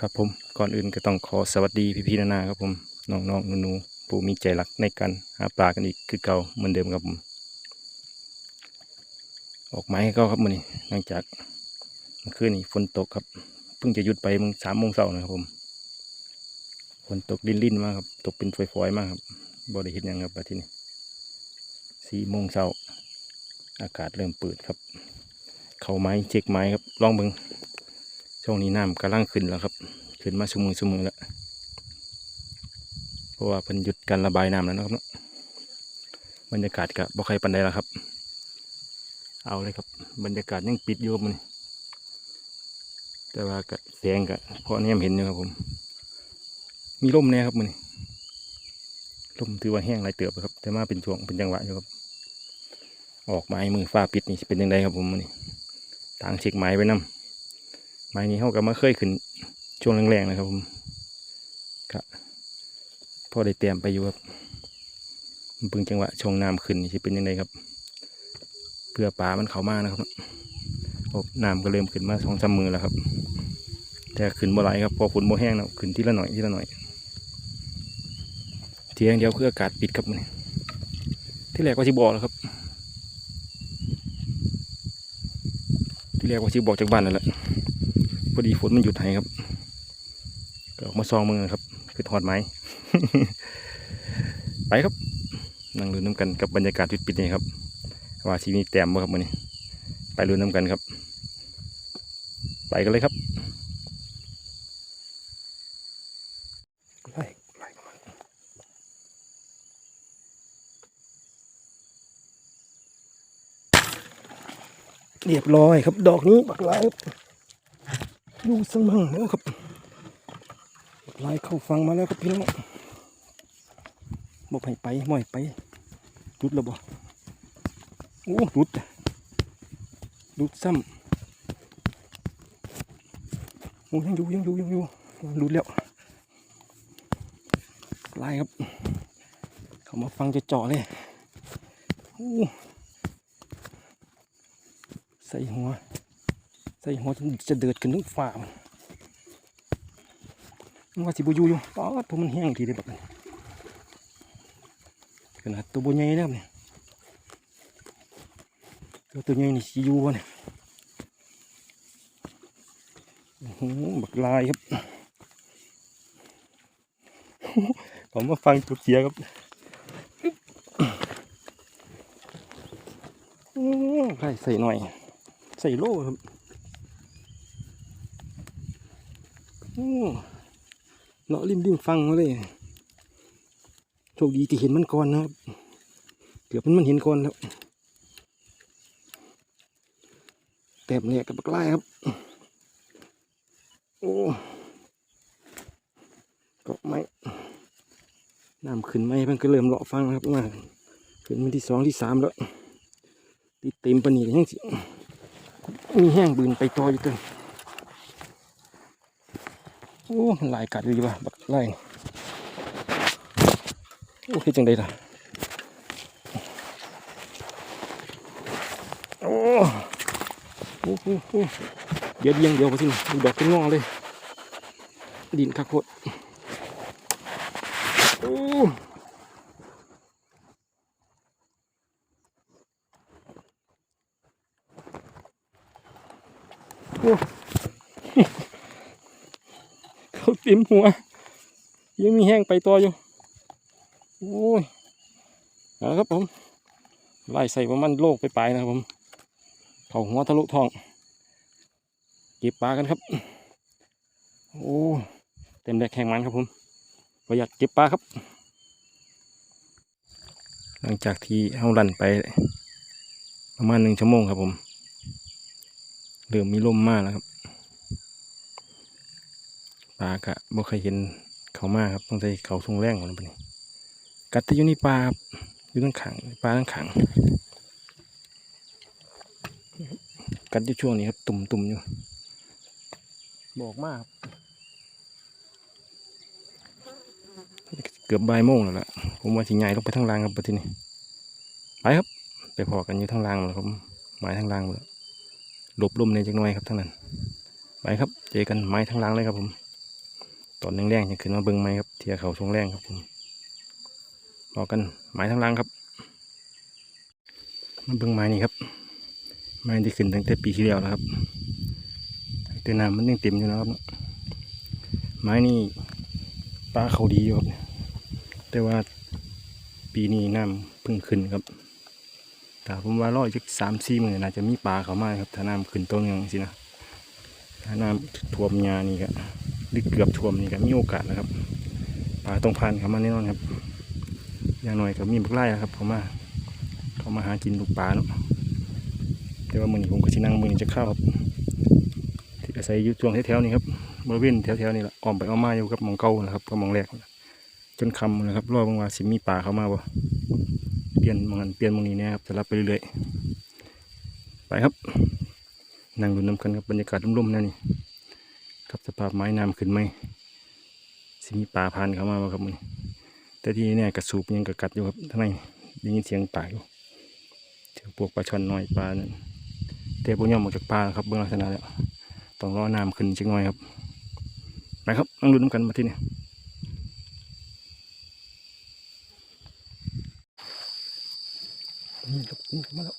ครับผมก่อนอื่นก็ต้องขอสวัสดีพี่ๆนานาครับผมน้องๆหนูๆผู้มีใจรักในการหาปลากันอีกคือเก่าเหมือนเดิมครับผม ออกไม้ให้เขาครับมื้อนี้หลังจากเมื่อคืนนี้ฝนตกครับ เพิ่งจะหยุดไปมึงสามโมงเช้านะครับผมฝนตกลิ่นๆมากครับ ตกเป็นฝอยๆมากครับบ่ได้เห็นยังครับทีนี้สี่โมงเช้าอากาศเริ่มเปิดครับ เขาไม้เช็คไม้ครับลองเบิ่ง ช่วงนี้น้ำกำลังขึ้นแล้วครับ ขึ้นมาชุมือชุมือแล้วเพราะว่าเพิ่นหยุดการระบายน้ำแล้วนะครับเนาะบรรยากาศก็บ่ใครปันใดแล้วครับ เอาเลยครับ บรรยากาศยังปิดอยู่มันแต่ว่าก็แสงก็พอแนมเห็นอยู่ครับผม มีลมแน่ครับมันลมถือว่าแห้งหลายเติบครับ แต่มาเป็นช่วงเป็นจังหวะอยู่ครับ ออกไม้มือฟ้าปิดนี่เป็นยังไงครับผมมันต่างเช็คไม้ไว้นํ ไม้นี้เขาก็มาเคยขึ้นช่วงแรงๆนะครับผมก็พอได้เตรียมไปอยู่ครับมันเพิ่งจังหวะช่วงน้ำขึ้นนี่เป็นยังไงครับ เพื่อปลามันเข้ามากนะครับอ้น้ำก็เริ่มขึ้นมาสองสามมือแล้วครับ แต่ขึ้นบ่ไหลครับพอฝนบ่แห้งแล้วขึ้นทีละหน่อยทีละหน่อยเทียงเดียวคืออากาศปิดครับมันที่แรกว่าชิบอกแล้วครับ ที่แรกว่าชิบอกจากบ้านนั่นแหละ พอดีฝนมันหยุดให้ครับก็ออกมาซองมือครับ คือถอดไม้ไปครับนั่งดูน้ำกันกับบรรยากาศปิดๆนี่ครับว่าชีมีแต้มบ่ครับมื้อนี้ ไปดูน้ำกันครับ ไปกันเลยครับไล่ไล่เรียบร้อยครับ ดอกนี้บักลายครับ อยู่สมังแล้วครับลายเข้าฟังมาแล้วครับพี่น้องบอกให้ไปม่อยไปรุดแล้วบ่โอ้รุดรุดซ้ำโอ้ยังอยู่ยังอยู่ยังอยู่รุดแล้วลายครับ เขามาฟังจะเจาะเลยโอ้ใส่หัว ใส่หัวจนจะเดือดขึ้นทั้งฝ่ามันมันว่าสิบอยู่อยู่ป้าตัวมันแห้งทีเดียวแบบนี้ขนาดตัวบใหญ่แล้วเนี่ยตัวตัวใหญ่นี่สิยูวะเนี่ยโอ้โหบักลายครับผมมาฟังจุดเสียครับโอ้ใส่ใส่หน่อย ใส่โล่ครับ โอ้ เลาะริมริมฟังมาเลยโชคดีที่เห็นมันก่อนนะครับเกือบมันมันเห็นก่อนแล้วแต้มเนี่ยกับปลากไล่ครับ โอ้เกาะไม้น้ำขึ้นไหมเพิ่งก็เริ่มเลาะฟังครับว่าขึ้นมาที่สองที่สามแล้วติดเต็มปานนียังสิมีแห้งบืนไปต่ออยู่ตัว โอ้ลายกัดอยู่ว่ะบักไล่โอ้คือจังได้ล่ะโอ้โอ้โหเดี๋ยวเดียงเดียวไปสิมันดอกเป็นงอเลย ดินคักโคตรโอ้โอ้ เขาเต็มหัว ยังมีแห้งไปตัวอยู่ โอ้ยเอาละครับผม ไล่ใส่ประมาณโลกไปปลายนะครับผม เขาหัวทะลุท้อง เก็บปลากันครับ โอ้ เต็มแดกแข่งมันครับผม ประหยัดเก็บปลาครับ หลังจากที่เฮาลันไป ประมาณหนึ่งชั่วโมงครับผม เริ่มมีลมมากแล้วครับ ปลากะบ่เคยเห็นเขามาครับต้องใช้เขาทรงแรงของมันเป็นกัดแตอยู่ในปลาครับอยู่ทั้งขังปลาทั้งขัง กัดอยู่ช่วงนี้ครับตุ่มตุ่มๆอยู่บอกมากครับเกือบบ่ายโมงแล้วล่ะผมว่าสิใหญ่ลงไปทางล่างครับประเทศนี้ไปครับ ไปพอกันอยู่ทางล่างแล้วครับหมายทางล่างหลบลมในจักหน่อยครับทางนั้นไปครับ เจอกันไม้ทางล่างเลยครับผม ตอนแรงๆจะขึ้นมาเบิ่งไหมครับเทียเขาช่วงแรงครับผมรอกันไม้ทางล่างครับมาเบิ่งไม้นี่ครับไม้ที่ขึ้นตั้งแต่ปีที่แล้วนะครับแต่น้ำมันยังเต็มอยู่นะครับ ไม้นี่ปลาเขาดีอยู่ครับ แต่ว่าปีนี้น้ำเพิ่งขึ้นครับแต่ผมว่าร้อยจักสามสี่หมื่นน่าจะมีปลาเขามาครับ ถ้าน้ำขึ้นต้นยังสินะถ้าน้ำท่วมยานี่ก็ หรือเกือบท่วมนี่ก็มีโอกาสนะครับปลาต้องพันเขามาแน่นอนครับ อย่างหน่อยก็มีบักไล่นะครับเขามาเขามาหากินลูกปลาเนาะแต่ว่ามือนี้ผมก็ชินั่งมือนี้จะเข้าครับที่อาศัยอยู่ช่วงแถวๆนี้ครับบริเวณแถวๆนี้แหละอ้อมไปอ้อมมาอยู่กับมองเก่านะครับกับหมองแรกจนคำนะครับรอบางว่าสิมีป่าเข้ามาบ่เปลี่ยนมองนั้นเปลี่ยนหมองนี้นี่ยครับจะรับไปเรื่อยๆไปครับนั่งดูน้ำกันครับบรรยากาศร่มๆนั่นับสภาพไม้น้ำขึ้นไหมสิมีป่าพานเข้ามาบ่ครับมึงแต่ที่นี่เนี่ยกระสูบยังกระกัดอยู่ครับทั้งนได้ยินเสียงป่าอยู่เสียงพวกปลาช่อนน้อยปลานั่นแต่พวกย่อมออกจากป่าครับเบื้องลักษณะแล้วต้องรอน้ำขึ้นจักหน่อยครับไปครับนั่งดูน้ำกันมาที่นี่นี่ครับนี่มาแล้ว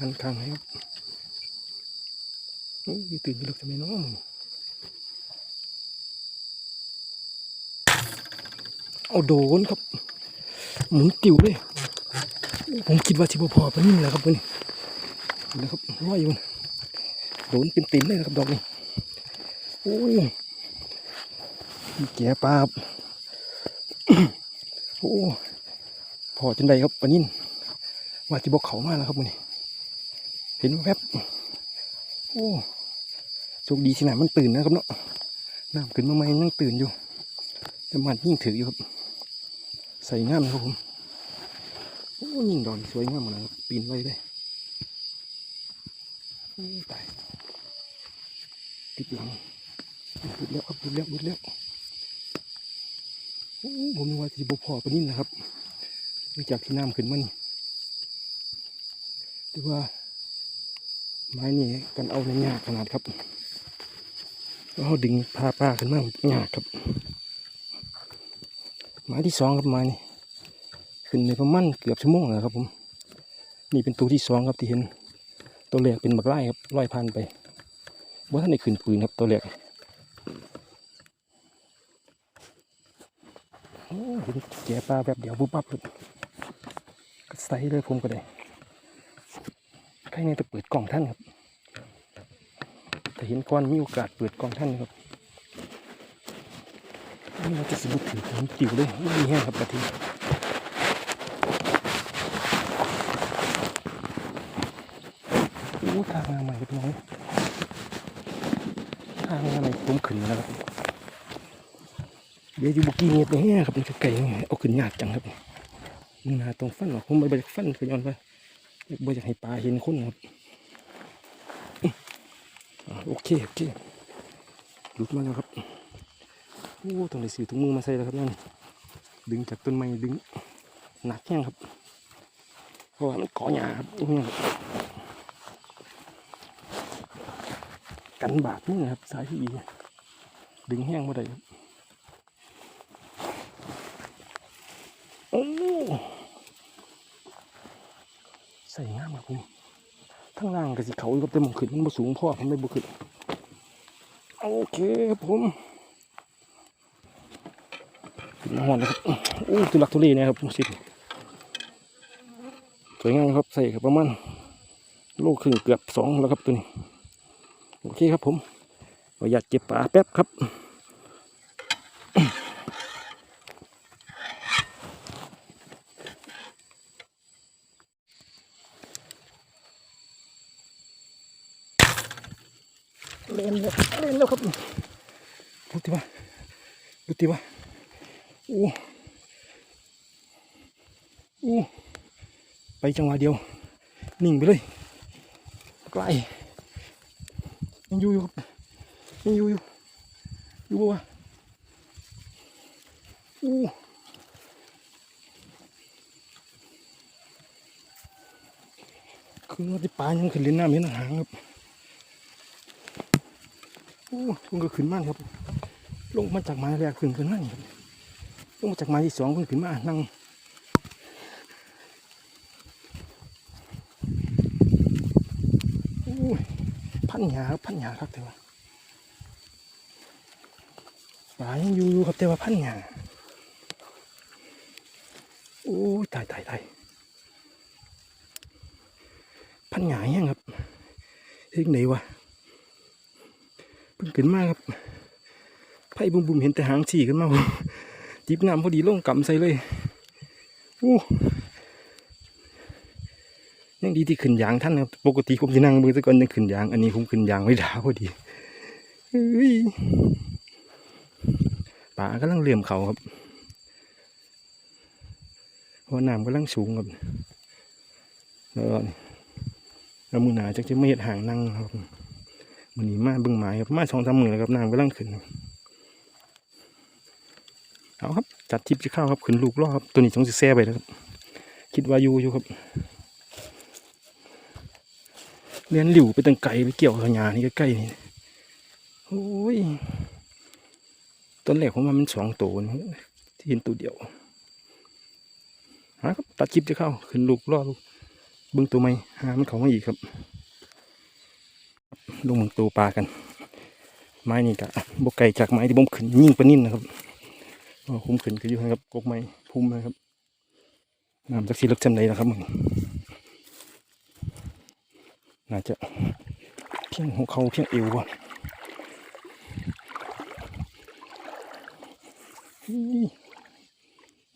หันข้างให้ครับ นี่ตื่นอยู่ลึกทำไมเน้องเอาโดนครับ หมุนติวเลย ผมคิดว่าชิบพอปนี่แหละครับเพื่อนนะครับร้อยอยู่นะโดนเป็นติ่มเลยนะครับดอกนี้โอ้ยแก่ปลาบโอ้พอจนใดครับปนินว่าที่บอกเขามากแล้วครับมันนี่เห็นแวบโอ้ โชคดีที่ไหนมันตื่นนะครับเนาะน้ำขึ้นมาใหม่ยังตื่นอยู่แต่มันยิ่งถืออยู่ครับ ใส่งามครับผมโอ้ยิ่งดอนสวยงามหมดเลยครับปีนไว้เลยตายติดหลังบุดแล้วครับบุดแล้วบุดแล้วโอ้ผมนึกว่าที่บอกพอปนินนะครับหลังจากที่น้ำขึ้นมานี่แต่ว่าไม้นี่กันเอาในยากขนาดครับ เขาดึงพาป้าขึ้นมายากครับไม้ที่สองครับม้นี่ขึ้นในประมาณเกือบชั่วโมงแล้วครับผมนี่เป็นตัวที่สองครับที่เห็น ตัวแรกเป็นบักไล่ครับร้อยพันไปว่าท่านได้ขึ้นปืนครับตัวแรกโอ้เห็นแก่ปลาแบบเดียวปุ๊บปั๊บเลยก็ใส่เลยผมก็ได้ใครในจะเปิดกล่องท่านครับ เห็นก้อนมีโอกาสเปิดกองท่านครับนี่เราจะสะดุดถือผมจิ๋วเลยไม่มีแห้งครับกะทิโอ้ทางมาใหม่ครับน้องทางมาใหม่ผมขึ้นมาแล้วครับเดี๋ยวอยู่บุกี้เงียบเลยแห้งครับมันจะไก่ยังไงเอาขึ้นยากจังครับมึงหาตรงฟันหรอกผมไปไปฟันคือย้อนไปบ่อยากให้ปลาเห็นคนครับ โอเคโอเคหลุดมาแล้วครับโอ้ต้องได้ซื้อถุงมือมาใส่แล้วครับนั่นดึงจากต้นไม้ดึงหนักแห้งครับเพราะว่ามันเกาะหญ้าครับอื้อกันบาดนี่นะครับสายที่ดีดึงแห้งมาได้ครับโอ้ใส่งามครับผม ทั้งล่างกับสีเขาอยู่กับแต่มองขึ้นมันสูงพ่อผมไม่บ่ขึ้นโอเคครับผมขึ้นมาหอนนะครับโอ้ตุลักทุเลเนะครับผมสิสวยงามครับใส่ครับประมาณโลครึ่งเกือบสองแล้วครับตัวนี้โอเคครับผมขออยากเก็บปลาแป๊บครับ เล่นแล้วเล่นแล้วครับดูติว่าดูติว่าโอ้โอ้ไปจังหวะเดียว นิ่งไปเลยไกลยังอยู่อยู่ครับยังอยู่อยู่อยู่บ่วะโอ้คือว่าที่ปลายังขึ้นเล่นน้ำเห็นหางครับ อ้มันก็ขึ้นมาครับ ลงมาจากไม้แรกขึ้นขึ้นมานี่ครับลงมาจากไม้ที่สองขึ้นขึ้นมานั่งโอ้ยพันหยาครับพันหยาครับแต่ว่าปลายังอยู่อยู่ครับแต่ว่าพันหยาโอ้ยตายตายตายพันหยายังครับถึงไหนวะ ขึ้นมาครับไผ่บุ้มบุมเห็นแต่หางฉี่ขึ้นมาผมจิบน้ำพอดีลงกำใส่เลยอู้ยังดีที่ขึ้นยางท่านครับปกติผมจะนั่งมือตะกอนยังขึ้นยาง อันนี้ผมขึ้นยางไม่ได้พอดีเฮ้ยป่ากำลังเหลื่อมเขาครับเพราะน้ำกำลังสูงครับแล้วมือหนาจะจะไม่เห็นหางนั่งครับ มันนี้มาบึงหมายครับมาสองสามหมือแล้วครับน้ำกำลังขึ้นเอาครับจัดทิปจะเข้าครับขึ้นลูกล่อครับตัวนี้ต้องสิแซ่ไปแล้วครับคิดว่าอยู่อยู่ครับเรียนหลิวไปตั้งไกลไปเกี่ยวกับหญ้านี่ใกล้ๆนี่โอ้ยต้นแรกของมันมันสองตัวนะที่เห็นตัวเดียวหาครับตัดจิบจะเข้าขึ้นลูกล่อลูกบิ้งตัวไม่หามันเขามาอีกครับ ลงมึงตัวปลากัน ไม้นี่กะบกไก่จากไม้ที่ผมขึ้นยิ่งปนิ่นนะครับคุ้มขึ้นก็อยู่นะครับกกไม้พุ่มนะครับน้ำจากสีลึกจำเลยนะครับมึงน่าจะเพียงหัวเขาเพียงเอวว่ะอี้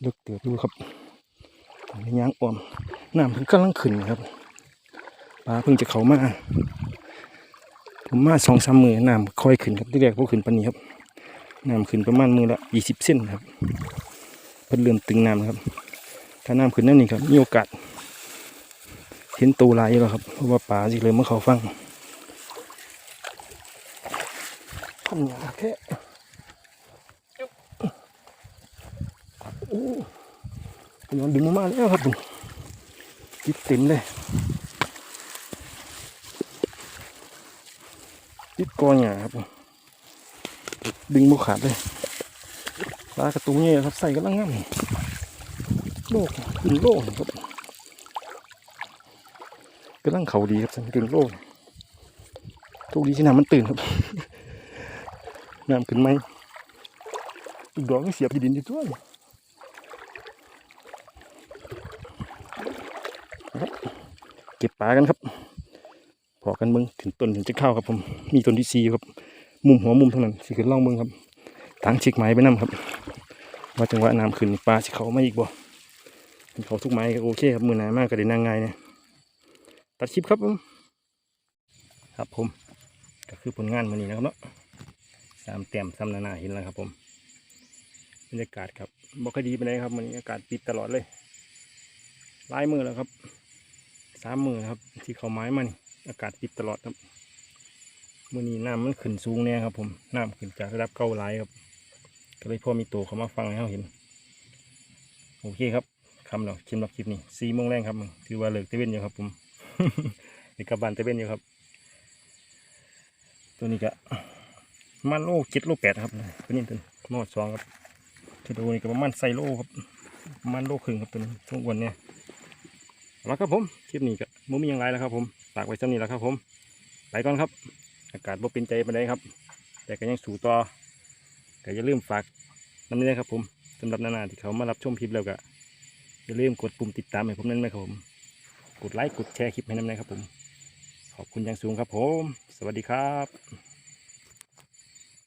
ลึกเตือบดูครับในยางอ่อมน้ำเพิ่งกำลังขึ้นครับปลาเพิ่งจะเข้ามา ผมมาสองสามมือน้ำค่อยขึ้นครับที่แรกพวกขึ้นปานนี้ครับน้ำขึ้นประมาณมือละยี่สิบเซนครับเพิ่นเริ่มตึงน้ำครับ ถ้าน้ำขึ้นนั่นนี่ครับมีโอกาสเห็นตัวลายแล้วครับเพราะว่าป่าสิเลยมาเขาฟังทำอย่างแค่โอ้ยมันดึงมาแล้วครับผมจิตเต็มเลย จิตกอหยาครับ ดึงบุขาดเลยปลากระตูเนี่ยครับใส่กำลังงามโลกขึ้นโลกครับกำลังเขาดีครับสั่นขึ้นโลกโชคดีที่น้ำมันตื่นครับน้ำขึ้นไหมอีกดอกเสียบดินอยู่ตัวเก็บปลากันครับ อกันมึงถึงต้นถึงจะเข้าครับผม มีต้นที่สี่ครับ มุมหัวมุมเท่านั้นสิขึ้นล่องเมืองครับตั้งเช็คไม้ไปนํครับ ว่าจังหวะน้ำขึ้นปลาสิเขามาอีกบ่เขาทุกไม้ก็โอเคครับมือหนามากก็ได้นางไงเนี่ยตัดคลิปครับผมครับผมก็คือผลงานมันนี้นะครับเนาะสามเต็มซ้ำนานาเห็นแล้วครับผมบรรยากาศครับบอกคดีไปเลยครับมันนี้อากาศปิดตลอดเลยลายมือแล้วครับสามมือครับ ที่เขาไม้มัน อากาศปิดตลอดครับมื่อนี้น้ำมันขึ้นสูงเนี่ยครับ ผมน้ำขึ้นจากระดับเก้าไหลครับก็เลยพ่อมีตัวเขามาฟังให้เราเห็น โอเคครับคำเราชิมรับคลิปนี้สี่โมงแรงครับมึงถือว่าเลิกเตเว่นอยู่ครับ ผมเด็กกลับบ้านเตเว่นอยู่ครับ ตัวนี้ก็ประมันโลเจ็ดโลแปดครับตัวนี้เป็นมอดสองครับตัวนี้ก็ประมาณไซโลครับมาณโลครึ่งครับตัวนี้ทุกวันเนี่ยเอาละครับผมคลิปนี้ก็มุมีอย่างไรแล้วครับผมากไว้เท่านี้แล้วครับ ผมไปก่อนครับ อากาศบ่เป็นใจไปได้ครับ แต่ก็ยังสู่ต่อก็อย่าลืมฝากน้ำนี้นะครับ ผมสำหรับนานาที่เขามารับชมคลิปแล้วก็อย่าลืมกดปุ่มติดตามให้ผมนั่นนะครับผม กดไลค์กดแชร์คลิปให้น้ำนะครับผม ขอบคุณอย่างสูงครับผม สวัสดีครับ